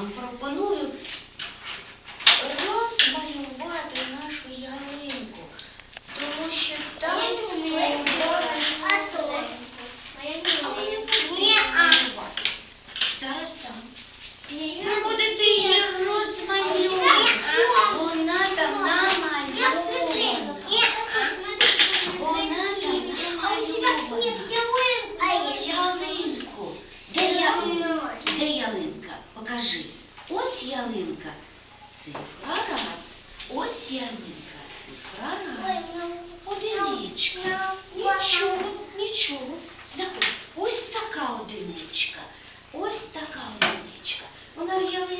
вам пропонує. 的悠悠。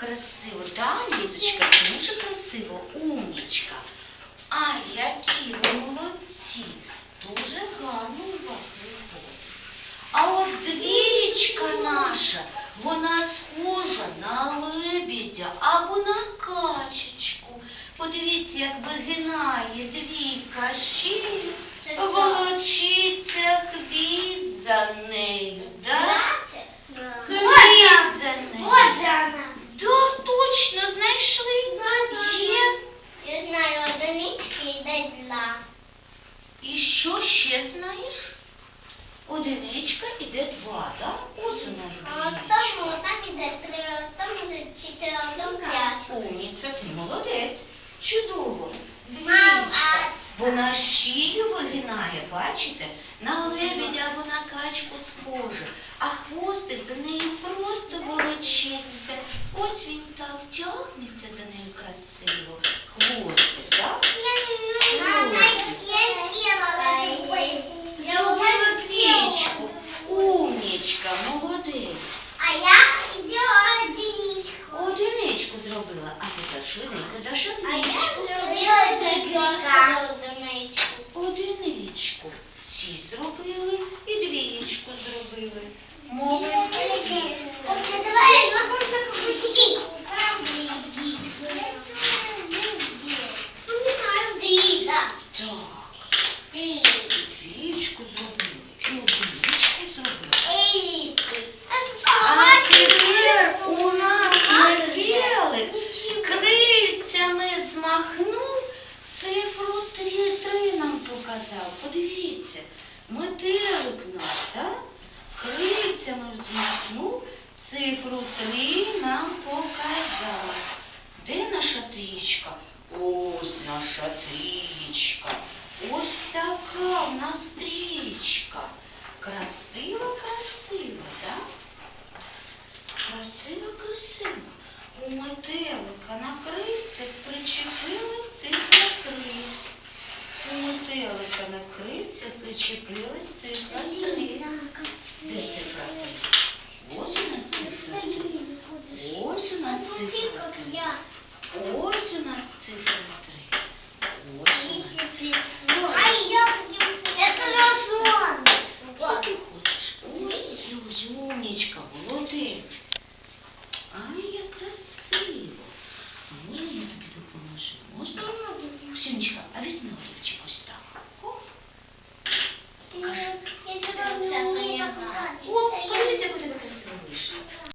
красиво, да, Лізочка? одна. І що ще знаєш? Одиничка іде два, так? Ось у нас.